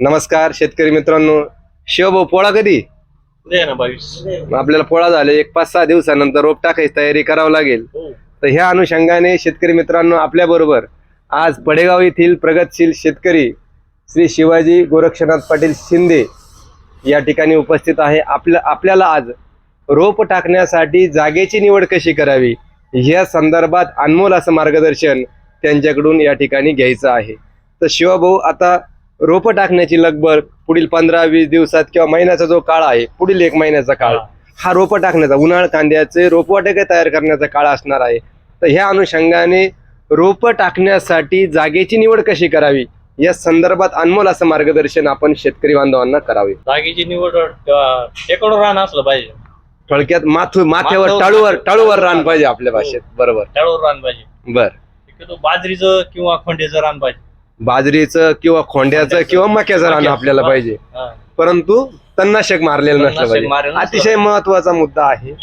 नमस्कार शेतकरी मित्रांनो. शिवभाऊ पोळा कधी? आपल्याला पोळा झाले एक पाच सहा दिवसानंतर रोप टाकायची तयारी करावं लागेल. हो. तर ह्या अनुषंगाने शेतकरी मित्रांनो आपल्या बरोबर आज पडेगाव येथील प्रगतशील शेतकरी श्री शिवाजी गोरक्षनाथ पाटील शिंदे या ठिकाणी उपस्थित आहे. आपल्या आपल्याला आज रोप टाकण्यासाठी जागेची निवड कशी करावी? या संदर्भात अनमोल असं मार्गदर्शन त्यांच्याकडून या ठिकाणी घ्यायचं आहे. तर शिवाभाऊ आता रोप टाकण्याची लगबग पुढील पंधरा वीस दिवसात किंवा महिन्याचा जो काळ आहे पुढील एक महिन्याचा काळ हा. रोप टाकण्याचा उन्हाळ कांद्याचे रोपवाटिका तयार करण्याचा काळ असणार आहे. तर ह्या अनुषंगाने रोप टाकण्यासाठी जागेची निवड कशी करावी? या संदर्भात अनमोल असं मार्गदर्शन आपण शेतकरी बांधवांना करावे. जागेची निवड टेकडवर रान असलं पाहिजे. थोडक्यात माथू माथ्यावर टाळूवर टाळूवर रान पाहिजे आपल्या भाषेत. बरोबर. त्यावर रान पाहिजे. बर. बाजरीचं किंवा खोंडेचं रान पाहिजे. बाजरीचं किंवा खोंड्याचं किंवा मक्याचं रान आपल्याला पाहिजे. परंतु तणनाशक मारलेलं नसलं पाहिजे. अतिशय महत्त्वाचा मुद्दा आहे.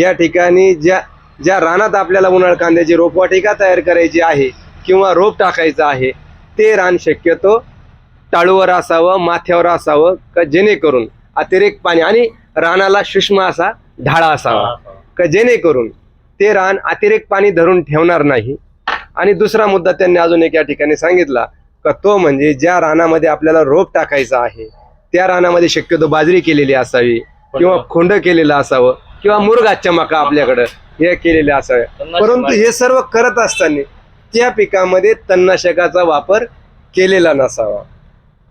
या ठिकाणी ज्या ज्या रानात आपल्याला उन्हाळ कांद्याची रोपवाटिका तयार करायची आहे किंवा रोप टाकायचं आहे ते रान शक्यतो टाळूवर असावं माथ्यावर असावं का जेणेकरून अतिरिक्त पाणी आणि रानाला सूक्ष्म असा ढाळा असावा. का जेणेकरून ते रान अतिरिक्त पाणी धरून ठेवणार नाही. आणि दुसरा मुद्दा त्यांनी अजून एक या ठिकाणी सांगितला का तो म्हणजे ज्या रानामध्ये आपल्याला रोप टाकायचा आहे त्या रानामध्ये शक्यतो बाजरी केलेली असावी किंवा खोंड केलेलं असावं किंवा मुरगाच्या मका आपल्याकडं हे केलेले असावे. परंतु. हे सर्व करत असताना त्या पिकामध्ये तणनाशकाचा वापर केलेला नसावा.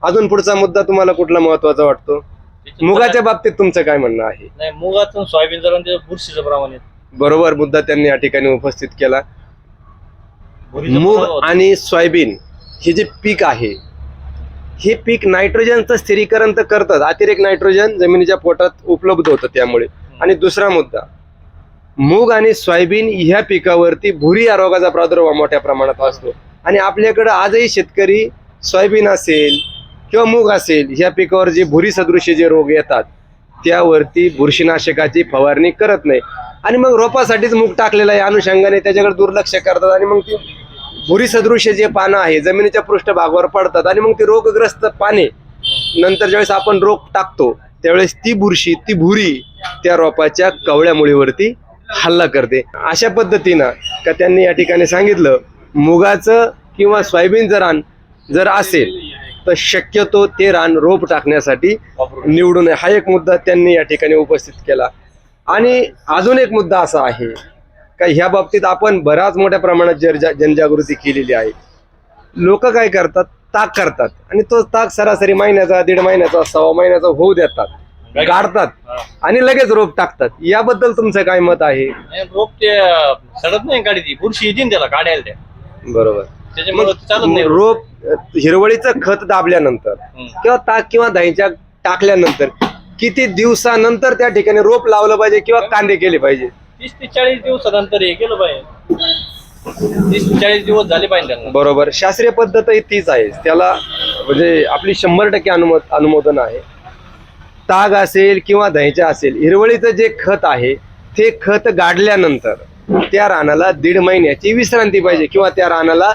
अजून पुढचा मुद्दा तुम्हाला कुठला महत्त्वाचा वाटतो? मुगाच्या बाबतीत तुमचं काय म्हणणं आहे? नाही मुगाचं सोयाबीन जर त्याचं बुरशीचं प्रमाण बरोबर मुद्दा त्यांनी या ठिकाणी उपस्थित केला. मूग. आणि सोयाबीन हे जे पीक आहे हे पीक नायट्रोजनचं स्थिरीकरण तर करतात. अतिरेक नायट्रोजन जमिनीच्या पोटात उपलब्ध होतं त्यामुळे. आणि दुसरा मुद्दा मूग आणि सोयाबीन ह्या पिकावरती भुरी या रोगाचा प्रादुर्भाव मोठ्या प्रमाणात असतो. आणि आपल्याकडं आजही शेतकरी सोयाबीन असेल किंवा मूग असेल ह्या पिकावर जे भुरी सदृश्य जे रोग येतात त्यावरती बुरशीनाशकाची फवारणी करत नाही. आणि मग रोपासाठीच मूग टाकलेला आहे अनुषंगाने त्याच्याकडे दुर्लक्ष करतात आणि मग ती भुरी सदृश्य जे पानं आहे जमिनीच्या पृष्ठभागावर पडतात आणि मग ती रोगग्रस्त पाने नंतर ज्यावेळेस आपण रोप टाकतो त्यावेळेस ती बुरशी ती भुरी त्या रोपाच्या कवळ्या मुळीवरती हल्ला करते. अशा पद्धतीनं का त्यांनी या ठिकाणी सांगितलं मुगाचं किंवा सोयाबीनचं रान जर असेल तर शक्यतो ते रान रोप टाकण्यासाठी निवडू नये हा एक मुद्दा त्यांनी या ठिकाणी उपस्थित केला. आणि अजून एक मुद्दा असा आहे का ह्या बाबतीत आपण बऱ्याच मोठ्या प्रमाणात जनजागृती केलेली आहे. लोक काय करतात? ताक करतात. आणि तो ताक सरासरी महिन्याचा दीड महिन्याचा सव्वा महिन्याचा होऊ देतात. गाडतात. हा. आणि लगेच रोप टाकतात. याबद्दल तुमचं काय मत आहे? रोप ते सडत नाही गाडी ती. बुरशी येते ना त्याला काढायला त्या. बरोबर. त्याच्यामुळे चालत नाही रोप. हिरवळीचं खत दाबल्यानंतर. किंवा ताक किंवा दहीच्या टाकल्यानंतर किती दिवसानंतर त्या ठिकाणी रोप लावलं पाहिजे किंवा कांदे केले पाहिजे? तीस ते चाळीस दिवसानंतर हे केलं पाहिजे तीस ते चाळीस दिवस झाले पाहिजे त्यांना. बरोबर. शास्त्रीय पद्धतही तीच आहे. त्याला म्हणजे आपली शंभर टक्के अनुमो अनुमोदन आहे. ताग असेल किंवा दह्याच्या असेल हिरवळीचं जे खत आहे ते खत गाडल्यानंतर त्या रानाला दीड महिन्याची विश्रांती पाहिजे किंवा त्या रानाला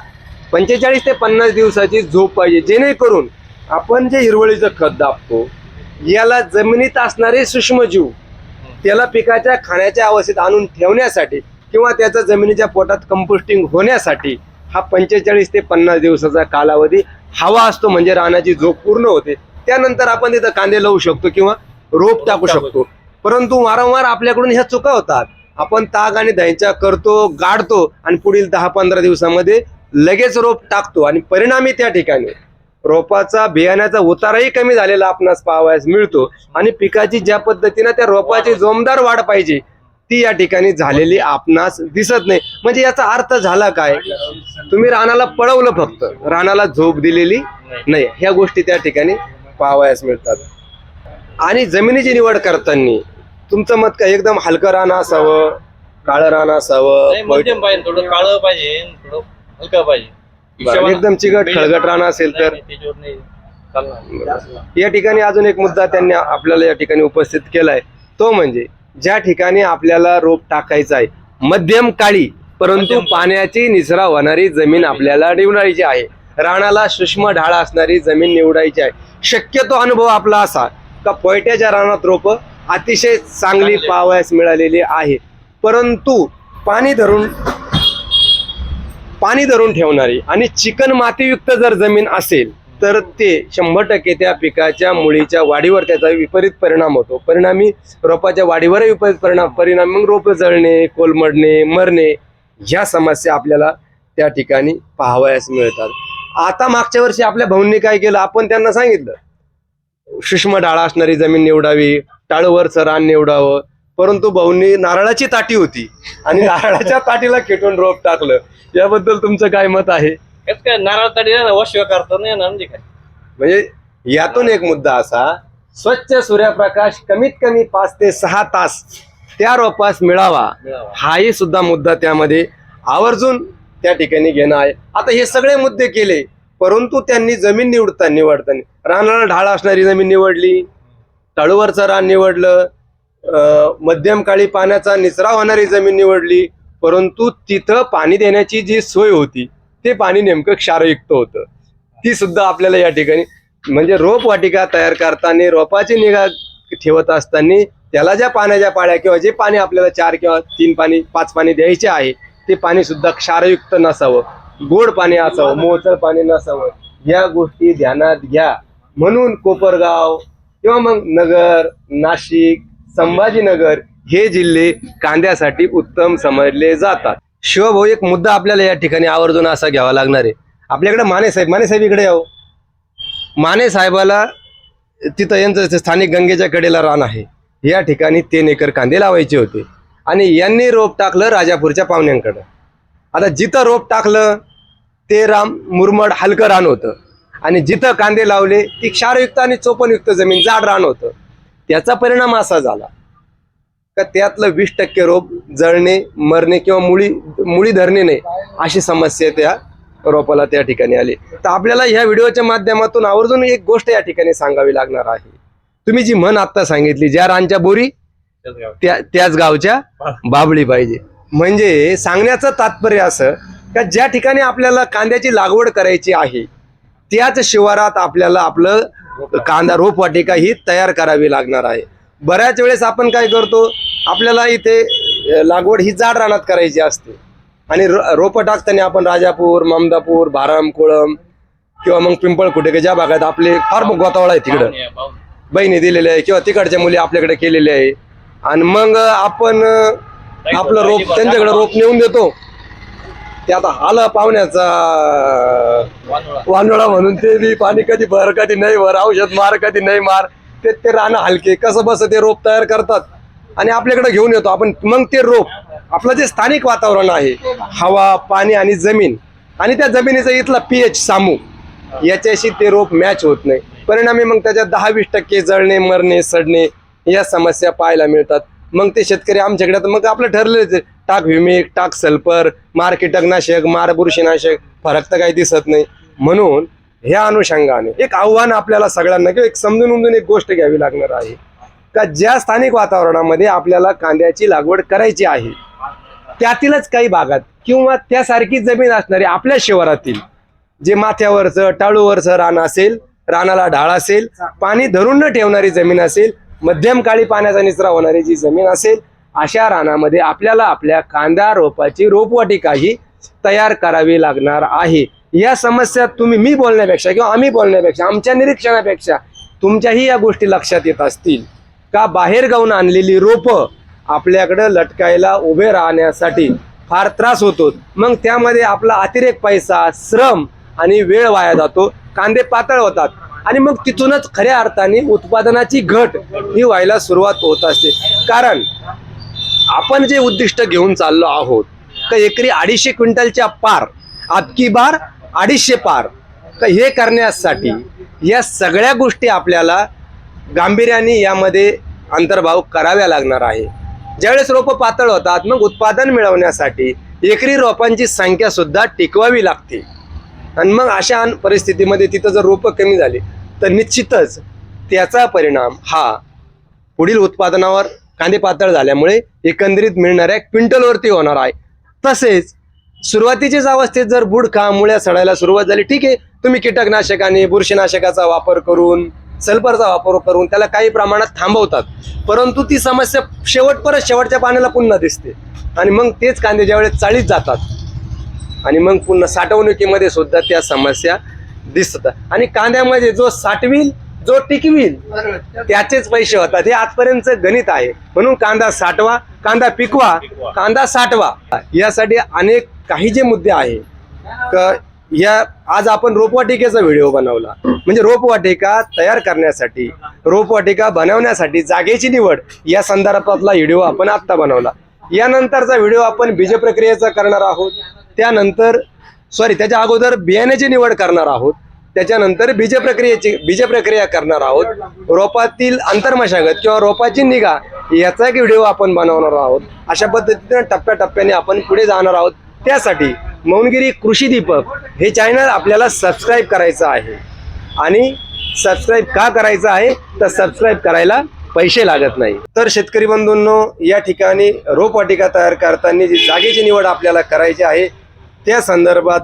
पंचेचाळीस ते पन्नास दिवसाची झोप पाहिजे. जेणेकरून आपण जे हिरवळीचं खत दाबतो याला जमिनीत असणारे सूक्ष्मजीव त्याला पिकाच्या खाण्याच्या अवस्थेत आणून ठेवण्यासाठी किंवा त्याचं जमिनीच्या पोटात कंपोस्टिंग होण्यासाठी हा पंचेचाळीस ते पन्नास दिवसाचा कालावधी हवा असतो म्हणजे रानाची झोप पूर्ण होते. त्यानंतर आपण तिथं कांदे लावू शकतो किंवा रोप टाकू शकतो. परंतु वारंवार आपल्याकडून ह्या चुका होतात. आपण ताग आणि दहीच्या करतो गाडतो आणि पुढील दहा पंधरा दिवसामध्ये लगेच रोप टाकतो आणि परिणामी त्या ठिकाणी रोपाचा बियाण्याचा उताराही कमी झालेला आपणास पाहावयास मिळतो. आणि पिकाची ज्या पद्धतीनं त्या रोपाची जोमदार वाढ पाहिजे ती या ठिकाणी झालेली आपणास दिसत नाही. म्हणजे याचा अर्थ झाला काय? तुम्ही रानाला पळवलं फक्त. रानाला झोप दिलेली नाही. ह्या गोष्टी त्या ठिकाणी पाहावयास मिळतात. आणि जमिनीची निवड करताना तुमचं मत काय? एकदम हलकं रान असावं काळं रान असावं पाहिजे. थोडं काळं पाहिजे थोडं हलकं पाहिजे. बरं, एकदम चिकट खळगट रान असेल तर. या ठिकाणी अजून एक मुद्दा त्यांनी आपल्याला या ठिकाणी उपस्थित केलाय. तो म्हणजे ज्या ठिकाणी आपल्याला रोप टाकायचं आहे मध्यम काळी परंतु पाण्याची निचरा होणारी जमीन आपल्याला निवडायची आहे. रानाला सूक्ष्म ढाळ असणारी जमीन निवडायची आहे. शक्यतो अनुभव आपला असा का पोयट्याच्या रानात रोप अतिशय चांगले. पावयास मिळालेली आहे. परंतु पाणी धरून पाणी धरून ठेवणारी आणि चिकन मातीयुक्त जर जमीन असेल तर ते शंभर टक्के त्या पिकाच्या मुळीच्या वाढीवर त्याचा विपरीत परिणाम होतो. परिणामी रोपाच्या वाढीवरही विपरीत परिणाम परिणाम मग रोप जळणे कोलमडणे मरणे ह्या समस्या आपल्याला त्या ठिकाणी पाहावयास मिळतात. आता मागच्या वर्षी आपल्या भाऊंनी काय केलं आपण त्यांना सांगितलं सूक्ष्म डाळा असणारी जमीन निवडावी टाळूवरचं रान निवडावं परंतु भाऊंनी नारळाची ताटी होती. आणि नारळाच्या ताटीला खेटून रोप टाकलं. याबद्दल तुमचं काय मत आहे? काय नारळ ना वशिवा करता नाही ना म्हणजे काय? म्हणजे यातून एक मुद्दा असा स्वच्छ सूर्यप्रकाश कमीत कमी पाच ते सहा तास त्या रोपास मिळावा. मिळावा. हाही सुद्धा मुद्दा त्यामध्ये. आवर्जून त्या ठिकाणी घेणं आहे. आता हे सगळे मुद्दे केले परंतु त्यांनी जमीन निवडता निवडताना. रानाला ढाळ असणारी जमीन निवडली. तळूवरचं रान निवडलं. मध्यमकाळी मध्यम काळी पाण्याचा निचरा होणारी जमीन निवडली परंतु तिथं पाणी देण्याची जी सोय होती ते पाणी नेमकं क्षारयुक्त होतं. ती सुद्धा आपल्याला या ठिकाणी म्हणजे रोप वाटिका तयार करताना रोपाची निगा ठेवत असताना त्याला ज्या पाण्याच्या पाळ्या किंवा जे पाणी आपल्याला चार किंवा तीन पाणी पाच पाणी द्यायचे आहे ते पाणी सुद्धा क्षारयुक्त नसावं. गोड पाणी असावं मोचळ पाणी नसावं. या गोष्टी ध्यानात घ्या. म्हणून कोपरगाव किंवा मग नगर नाशिक संभाजीनगर हे जिल्हे कांद्यासाठी उत्तम समजले जातात. शिवभाऊ एक मुद्दा आपल्याला या ठिकाणी आवर्जून असा घ्यावा लागणार आहे. आपल्याकडे माने साहेब माने साहेब इकडे यावं हो. माने साहेबाला तिथं यांचं स्थानिक गंगेच्या कडेला रान आहे. या ठिकाणी तीन एकर कांदे लावायचे होते. आणि यांनी रोप टाकलं राजापूरच्या पाहुण्यांकडं. आता जिथं रोप टाकलं ते राम मुरमड हलकं रान होतं. आणि जिथं कांदे लावले ती क्षारयुक्त आणि चोपनयुक्त जमीन जाड रान होतं. त्याचा परिणाम असा झाला का त्यातलं वीस टक्के रोप जळणे मरणे किंवा मुळी मुळी धरणे नाही अशी समस्या त्या रोपाला त्या ठिकाणी आली. तर आपल्याला ह्या व्हिडिओच्या माध्यमातून आवर्जून एक गोष्ट या ठिकाणी सांगावी लागणार आहे. तुम्ही जी म्हण आता सांगितली ज्या रानच्या बोरी त्या त्याच गावच्या बाबळी पाहिजे. म्हणजे सांगण्याचं तात्पर्य असं का ज्या ठिकाणी आपल्याला कांद्याची लागवड करायची आहे त्याच शिवारात आपल्याला आपलं कांदा रोपवाटिका ही तयार करावी लागणार आहे. बऱ्याच वेळेस आपण काय करतो आपल्याला इथे लागवड ही जाड रानात करायची असते. आणि रोपं टाकताना आपण राजापूर ममदापूर भाराम कोळम किंवा मग पिंपळकुटे ज्या भागात आपले फार गोतावळा आहे तिकडं. बहिणी दिलेल्या आहे किंवा तिकडच्या मुली आपल्याकडे केलेल्या आहे. आणि मग आपण आपलं रोप त्यांच्याकडे रोप नेऊन देतो. ते आता आलं पाहुण्याचा वानोळा. म्हणून. ते बी पाणी कधी भर कधी नाही भर औषध मार कधी नाही मार. ते ते रानं हलके कसं बस ते रोप तयार करतात. आणि आपल्याकडे घेऊन येतो आपण. मग ते रोप आपलं जे स्थानिक वातावरण आहे हवा पाणी आणि जमीन. आणि त्या जमिनीचा इथला पीएच सामू. याच्याशी ते रोप मॅच होत नाही. परिणामी मग त्याच्यात दहा वीस टक्के जळणे मरणे सडणे या समस्या पाहायला मिळतात. मग ते शेतकरी आमच्याकडे मग आपलं ठरलेच आहे. टाक व्हिमिक टाक सल्फर मार कीटकनाशक मार बुरशीनाशक फरक तर काही दिसत नाही. म्हणून ह्या अनुषंगाने एक आव्हान आपल्याला सगळ्यांना किंवा एक समजून उमजून एक गोष्ट घ्यावी लागणार आहे. का ज्या स्थानिक वातावरणामध्ये आपल्याला कांद्याची लागवड करायची आहे त्यातीलच काही भागात किंवा त्यासारखी जमीन असणारी आपल्या शिवारातील जे माथ्यावरचं टाळूवरचं रान असेल रानाला ढाळ असेल पाणी धरून न ठेवणारी जमीन असेल मध्यम काळी पाण्याचा निचरा होणारी जी जमीन असेल अशा रानामध्ये आपल्याला आपल्या कांदा रोपाची रोपवाटिका ही तयार करावी लागणार आहे. या समस्या तुम्ही मी बोलण्यापेक्षा किंवा आम्ही बोलण्यापेक्षा आमच्या निरीक्षणापेक्षा तुमच्याही या गोष्टी लक्षात येत असतील. का बाहेर गाऊन आणलेली रोपं आपल्याकडं लटकायला उभे राहण्यासाठी फार त्रास होतो. मग त्यामध्ये आपला अतिरेक पैसा श्रम आणि वेळ वाया जातो. कांदे पातळ होतात आणि मग तिथूनच खऱ्या अर्थाने उत्पादनाची घट ही व्हायला सुरुवात होत असते. कारण आपण जे उद्दिष्ट घेऊन चाललो आहोत का एकरी अडीचशे क्विंटलच्या पार अबकी बार अडीचशे पार का हे करण्यासाठी या सगळ्या गोष्टी आपल्याला गांभीर्याने यामध्ये अंतर्भाव कराव्या लागणार आहे. ज्यावेळेस रोपं पातळ होतात मग उत्पादन मिळवण्यासाठी एकरी रोपांची संख्या सुद्धा टिकवावी लागते. आणि मग अशा अन- परिस्थितीमध्ये तिथं जर रोपं कमी झाली तर निश्चितच त्याचा परिणाम हा पुढील उत्पादनावर कांदे पातळ झाल्यामुळे एकंदरीत मिळणाऱ्या क्विंटलवरती होणार आहे. तसेच सुरुवातीच्याच अवस्थेत जर बुडखा मुळ्या सडायला सुरुवात झाली ठीक आहे. तुम्ही कीटकनाशकाने बुरशीनाशकाचा वापर करून सल्फरचा वापर करून त्याला काही प्रमाणात थांबवतात. परंतु ती समस्या शेवट परत शेवटच्या पाण्याला पुन्हा दिसते. आणि मग तेच कांदे ज्यावेळेस चाळीत जातात आणि मग पुन्हा साठवणुकीमध्ये सुद्धा त्या समस्या दिसतात. आणि कांद्यामध्ये जो साठवील जो टिकविल त्याचेच पैसे होतात. हे आजपर्यंत गणित आहे. म्हणून कांदा साठवा कांदा पिकवा कांदा साठवा. यासाठी अनेक काही जे मुद्दे आहे क- या आज आपण रोपवाटिकेचा व्हिडिओ बनवला. म्हणजे रोपवाटिका तयार करण्यासाठी रोपवाटिका बनवण्यासाठी जागेची निवड या संदर्भातला व्हिडिओ आपण आत्ता बनवला. यानंतरचा व्हिडिओ आपण बीज प्रक्रियेचा करणार आहोत. त्यानंतर सॉरी त्याच्या अगोदर बियाण्याची निवड करणार आहोत. त्याच्यानंतर बीज प्रक्रियेची बीज प्रक्रिया करणार आहोत. रोपातील अंतर्मशागत किंवा रोपाची निगा याचा एक व्हिडिओ आपण बनवणार आहोत. अशा पद्धतीनं टप्प्याटप्प्याने आपण पुढे जाणार आहोत. त्यासाठी मौनगिरी कृषी दीपक हे चॅनल आपल्याला सबस्क्राईब करायचं आहे. आणि सबस्क्राईब का करायचं आहे? तर सबस्क्राईब करायला पैसे लागत नाही. तर शेतकरी बंधूंनो या ठिकाणी रोपवाटिका तयार करताना जी जागेची निवड आपल्याला करायची आहे त्या संदर्भात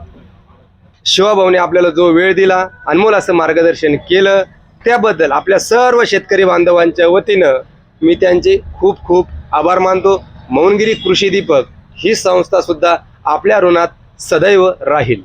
शिवाभाऊने आपल्याला जो वेळ दिला अनमोल असं मार्गदर्शन केलं त्याबद्दल आपल्या सर्व शेतकरी बांधवांच्या वतीनं मी त्यांचे खूप खूप आभार मानतो. मौनगिरी कृषी दीपक ही संस्था सुद्धा आपल्या ऋणात सदैव राहील.